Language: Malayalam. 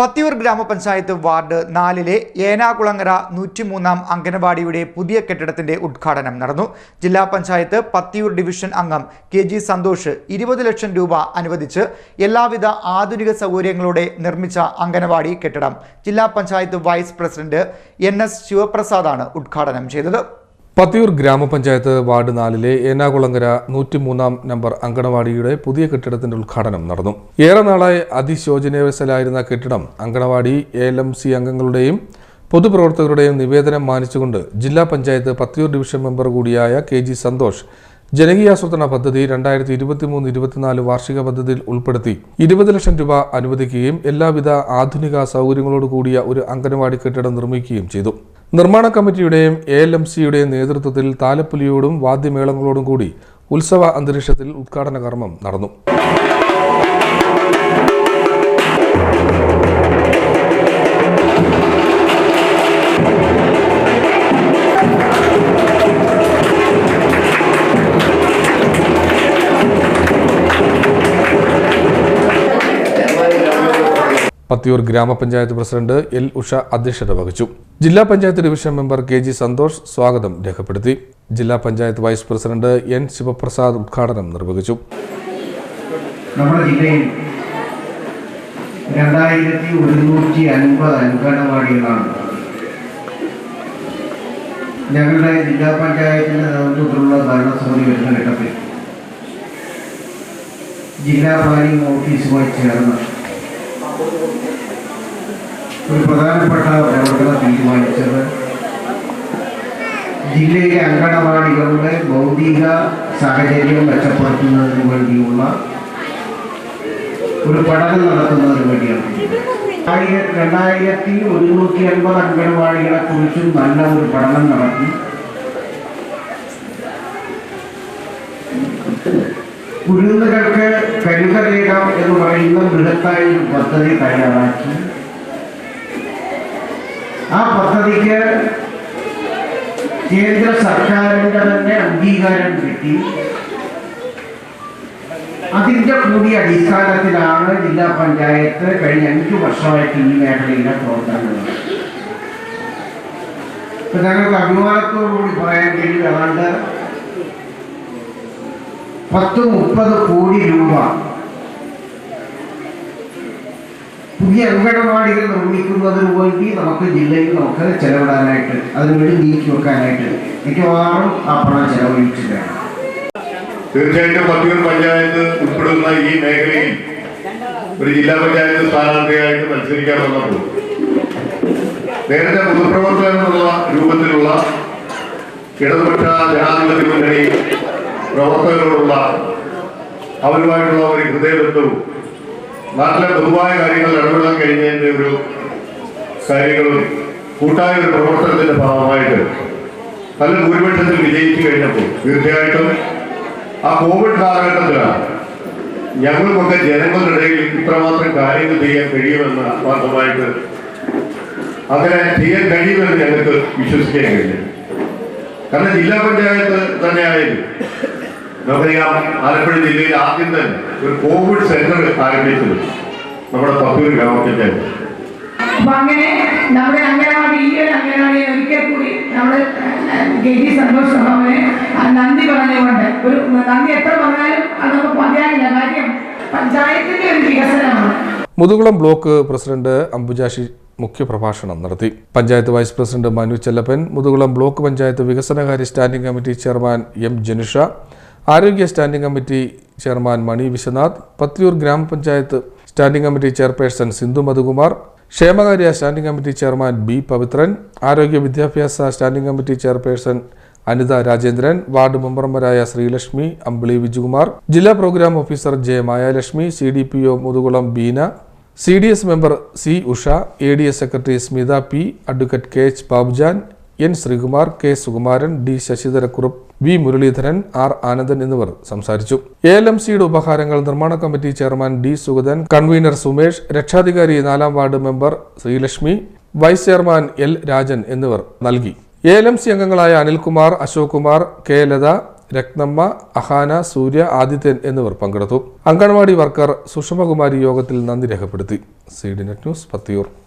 പത്തിയൂർ ഗ്രാമപഞ്ചായത്ത് വാർഡ് നാലിലെ ഏനാകുളങ്ങര നൂറ്റിമൂന്നാം അംഗനവാടിയുടെ പുതിയ കെട്ടിടത്തിന്റെ ഉദ്ഘാടനം നടന്നു. ജില്ലാ പഞ്ചായത്ത് പത്തിയൂർ ഡിവിഷൻ അംഗം കെ ജി സന്തോഷ് ഇരുപത് ലക്ഷം രൂപ അനുവദിച്ച് എല്ലാവിധ ആധുനിക സൗകര്യങ്ങളോടെ നിർമ്മിച്ച അംഗനവാടി കെട്ടിടം. ജില്ലാ panchayat vice president N S ശിവപ്രസാദാണ് ഉദ്ഘാടനം ചെയ്തത്. പത്തിയൂർ ഗ്രാമപഞ്ചായത്ത് വാർഡ് നാലിലെ ഏനാകുളങ്കര നൂറ്റിമൂന്നാം നമ്പർ അങ്കണവാടിയുടെ പുതിയ കെട്ടിടത്തിന്റെ ഉദ്ഘാടനം നടന്നു. ഏറെ നാളായി അതിശോചനീയവശലായിരുന്ന കെട്ടിടം anganwadi A L M C അംഗങ്ങളുടെയും പൊതുപ്രവർത്തകരുടെയും നിവേദനം മാനിച്ചുകൊണ്ട് ജില്ലാ പഞ്ചായത്ത് പത്തിയൂർ ഡിവിഷൻ മെമ്പർ കൂടിയായ കെ ജി സന്തോഷ് ജനകീയാസൂത്രണ പദ്ധതി രണ്ടായിരത്തി ഇരുപത്തിമൂന്ന് ഇരുപത്തിനാല് വാർഷിക പദ്ധതിയിൽ ഉൾപ്പെടുത്തി ഇരുപത് ലക്ഷം രൂപ അനുവദിക്കുകയും എല്ലാവിധ ആധുനിക സൗകര്യങ്ങളോട് കൂടിയ ഒരു അംഗനവാടി കെട്ടിടം നിർമ്മിക്കുകയും ചെയ്തു. നിർമ്മാണ കമ്മിറ്റിയുടെയും എ എൽ എം സിയുടെയും നേതൃത്വത്തിൽ താലപ്പൊലിയോടും വാദ്യമേളങ്ങളോടും കൂടി ഉത്സവ അന്തരീക്ഷത്തിൽ ഉദ്ഘാടന കർമ്മം നടന്നു. പത്തിയൂർ ഗ്രാമപഞ്ചായത്ത് പ്രസിഡന്റ് എൽ ഉഷ അധ്യക്ഷത വഹിച്ചു. ജില്ലാ panchayat division member K G Santhosh സ്വാഗതം രേഖപ്പെടുത്തി. ജില്ലാ panchayat vice president N Sivaprasad ഉദ്ഘാടനം നിർവഹിച്ചു. ഞങ്ങളുടെ ജില്ലാ പഞ്ചായത്തിന്റെ നേതൃത്വത്തിലുള്ള ഭരണസമിതി വരുന്ന ഘട്ടത്തിൽ ജില്ലാ പ്ലാനിംഗ് ഓഫീസുമായി ചേർന്ന് ഒരു പ്രധാനപ്പെട്ട പ്രവർത്തനം തീരുമാനിച്ചത് ജില്ലയിലെ അങ്കണവാടികളുടെ ഭൗതിക സാഹചര്യം മെച്ചപ്പെടുത്തുന്നതിന് വേണ്ടിയുള്ള ഒരു പഠനം നടത്തുന്നതിന് വേണ്ടിയാണ്. രണ്ടായിരത്തി ഒരുന്നൂറ്റി അൻപത് അംഗൻവാടികളെ കുറിച്ചും നല്ല ഒരു പഠനം നടത്തി. കുരുന്നുകൾക്ക് കരുതലേഖം പറയുന്ന ബൃഹത്തായ ഒരു പദ്ധതി തയ്യാറാക്കി. ആ പദ്ധതിക്ക് കേന്ദ്ര സർക്കാരിന്റെ തന്നെ അംഗീകാരം കിട്ടി. അതിന്റെ കൂടി അടിസ്ഥാനത്തിലാണ് ജില്ലാ പഞ്ചായത്ത് കഴിഞ്ഞ അഞ്ചു വർഷമായിട്ട് ഈ മേഖലയിലെ പ്രവർത്തനങ്ങൾ. ഇപ്പൊ ഞങ്ങൾക്ക് അഭിമാനത്തോടുകൂടി പറയാൻ കഴിയും ഏതാണ്ട് പത്ത് മുപ്പത് കോടി രൂപ പുതിയ അങ്കണവാടികൾ നിർമ്മിക്കുന്നതിന് വേണ്ടി നമുക്ക് ജില്ലയിൽ നമുക്ക് ചെലവിടാനായിട്ട് അതിനുവേണ്ടി നീക്കി വെക്കാനായിട്ട് മിക്കവാറും ആ പണം ചെലവഴിച്ചിട്ടാണ് തീർച്ചയായിട്ടും പത്തിയൂർ പഞ്ചായത്ത് ഉൾപ്പെടുന്ന ഈ മേഖലയിൽ ഒരു ജില്ലാ പഞ്ചായത്ത് സ്ഥാനാർത്ഥിയായിട്ട് മത്സരിക്കാൻ വന്നപ്പോൾ നേരത്തെ പൊതുപ്രവർത്തകർ എന്നുള്ള രൂപത്തിലുള്ള ഇടതുപക്ഷ ജനാധിപത്യ മുന്നണി പ്രവർത്തകരോടുള്ള അവരുമായിട്ടുള്ള ഒരു ഹൃദയബന്ധവും നാട്ടിലെ പൊതുവായ കാര്യങ്ങളിൽ ഇടപെടാൻ കഴിഞ്ഞതിന്റെ ഒരു കാര്യങ്ങളും കൂട്ടായ ഒരു പ്രവർത്തനത്തിന്റെ ഭാഗമായിട്ട് നല്ല ഭൂരിപക്ഷത്തിൽ വിജയിച്ചു കഴിഞ്ഞപ്പോൾ തീർച്ചയായിട്ടും ആ കോവിഡ് കാലഘട്ടത്തിലാണ് ഞങ്ങൾക്കൊക്കെ ജനങ്ങളുടെ ഇടയിൽ ഇത്രമാത്രം കാര്യങ്ങൾ ചെയ്യാൻ കഴിയുമെന്ന ആത്മാർത്ഥമായിട്ട് അങ്ങനെ ചെയ്യാൻ കഴിയുമെന്ന് ഞങ്ങൾക്ക് വിശ്വസിക്കാൻ കഴിഞ്ഞു. കാരണം ജില്ലാ പഞ്ചായത്ത് തന്നെയായാലും നമുക്കറിയാം ആലപ്പുഴ ജില്ലയിൽ ആദ്യം തന്നെ ഒരു കോവിഡ് സെന്റർ ആരംഭിച്ചത് നമ്മുടെ പത്തൂർ ഗ്രാമപഞ്ചായത്ത് അപ്പൊ അങ്ങനെ നമ്മുടെ അംഗനവാടി ഈ ഒരു അംഗനവാടി ഒരിക്കൽ കൂടി നമ്മൾ കെ ജി സന്തോഷ് സഭാവിനെ നന്ദി പറഞ്ഞുകൊണ്ട് ഒരു നന്ദി എത്ര പറഞ്ഞാലും അത് നമുക്ക് മതിയാകില്ല കാര്യം പഞ്ചായത്തിന്റെ ഒരു വികസനമാണ്. മുതുകുളം ബ്ലോക്ക് പ്രസിഡന്റ് അംബുജാഷി മുഖ്യപ്രഭാഷണം നടത്തി. Panchayat vice president Manu Chellappan Muthukulam block panchayat വികസനകാര്യ standing committee chairman M Janusha ആരോഗ്യ standing committee chairman Mani Viswanath Pathiyoor grama panchayat standing committee chairperson Sindhu Madhukumar ക്ഷേമകാര്യ standing committee chairman B Pavithran ആരോഗ്യ വിദ്യാഭ്യാസ standing committee chairperson Anitha Rajendran ward മെമ്പർമാരായ ശ്രീലക്ഷ്മി അമ്പിളി വിജുകുമാർ ജില്ലാ programme officer J Mayalakshmi C D P O Muthukulam Beena C D S member C Usha A D S secretary Smitha P advocate K H Babujan N Sreekumar K Sukumaran D Sasidharakurup V Muraleedharan R Anandan എന്നിവർ സംസാരിച്ചു. എ എൽ എം സിയുടെ ഉപഹാരങ്ങൾ നിർമ്മാണ committee chairman D Sugathan convener Sumesh രക്ഷാധികാരി നാലാം ward member Sreelakshmi vice chairman L Rajan എന്നിവർ നൽകി. എ എൽ എം സി അംഗങ്ങളായ അനിൽകുമാർ അശോക് കുമാർ കെ ലത രത്നമ്മ അഹാന സൂര്യ ആദിത്യൻ എന്നിവർ പങ്കെടുത്തു. അങ്കണവാടി വർക്കർ സുഷമകുമാരി യോഗത്തിൽ നന്ദി രേഖപ്പെടുത്തി. C D net news Pathiyoor.